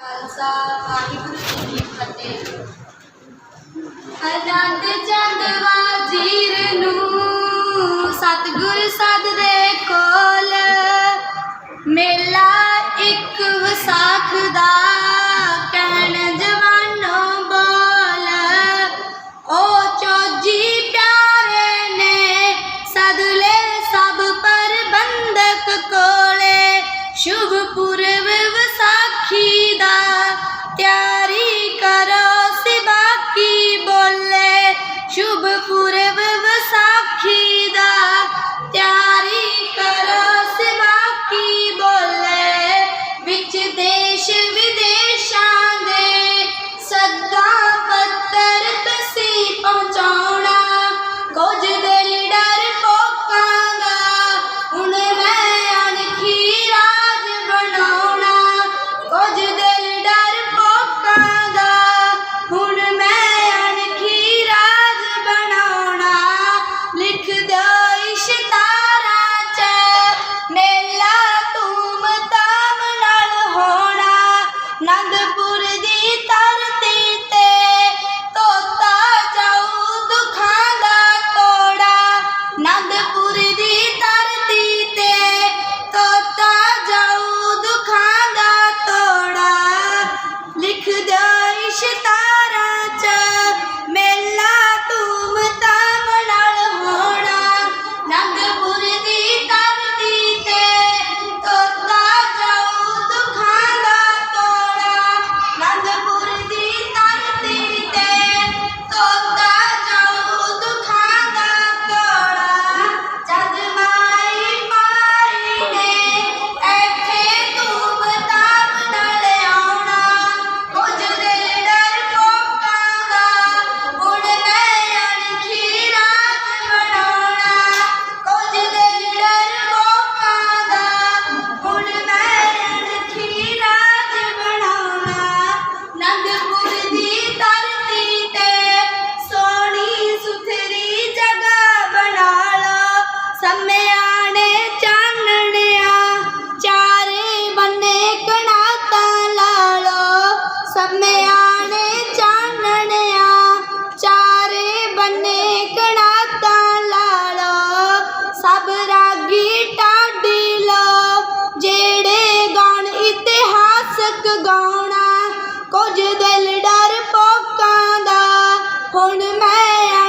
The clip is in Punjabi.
ਖਾਲਸਾ, ਵਾਹਿਗੁਰੂ ਜੀ ਫਤਿਹ। ਅਨੰਦ ਚੰਦ ਵਾਜੀਰ ਨੂੰ ਸਤਗੁਰ ਸਦ ਦੇ ਕੋਲ ਮੇਲਾ ਇੱਕ ਵਿਸਾਖ ਦਾ ਤੱਕ ਗਾਉਣਾ ਕੁਝ ਦਿਲ ਡਰ ਪੋਕਾਂ ਦਾ। ਹੁਣ ਮੈਂ